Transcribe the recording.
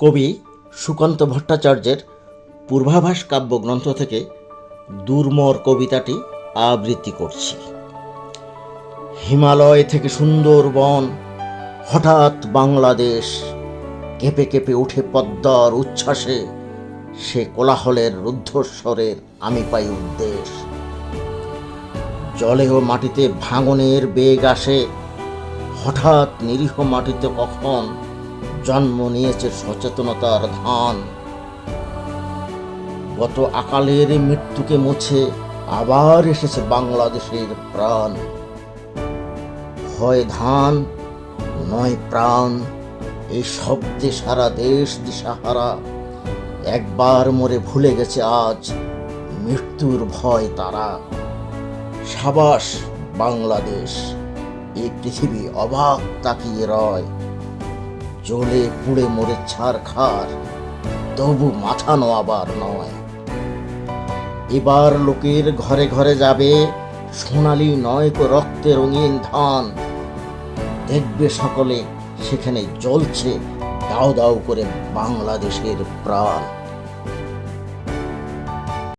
কবি সুকান্ত ভট্টাচার্যের পূর্বাভাস কাব্যগ্রন্থ থেকে দুর্মর কবিতাটি আবৃত্তি করছি। হিমালয় থেকে সুন্দরবন, হঠাৎ বাংলাদেশ, কেঁপে কেঁপে উঠে পদ্মার উচ্ছ্বাসে সে কোলাহলের রুদ্ধস্বরের আমি পাই উদ্দেশ। জলে ও মাটিতে ভাঙনের বেগ আসে, হঠাৎ নিরীহ মাটিতে কখন জন্ম নিয়েছে সচেতনতার ধান। গত আকালের মৃত্যুকে মুছে আবার এসেছে বাংলাদেশের প্রাণ। হয় ধান, নয় প্রাণ, এই শব্দে সারা দেশ দিশাহারা। একবার মরে ভুলে গেছে আজ মৃত্যুর ভয় তারা। সাবাস, বাংলাদেশ, এই পৃথিবী অবাক তাকিয়ে রয়। জ্বলে পুড়ে মরে ছাড় খার, তবু মাথা আবার নয়। এবার লোকের ঘরে ঘরে যাবে, সোনালি নয় কো রক্তে রঙিন ধান। দেখবে সকলে, সেখানে জ্বলছে, দাও দাও করে বাংলাদেশের প্রাণ।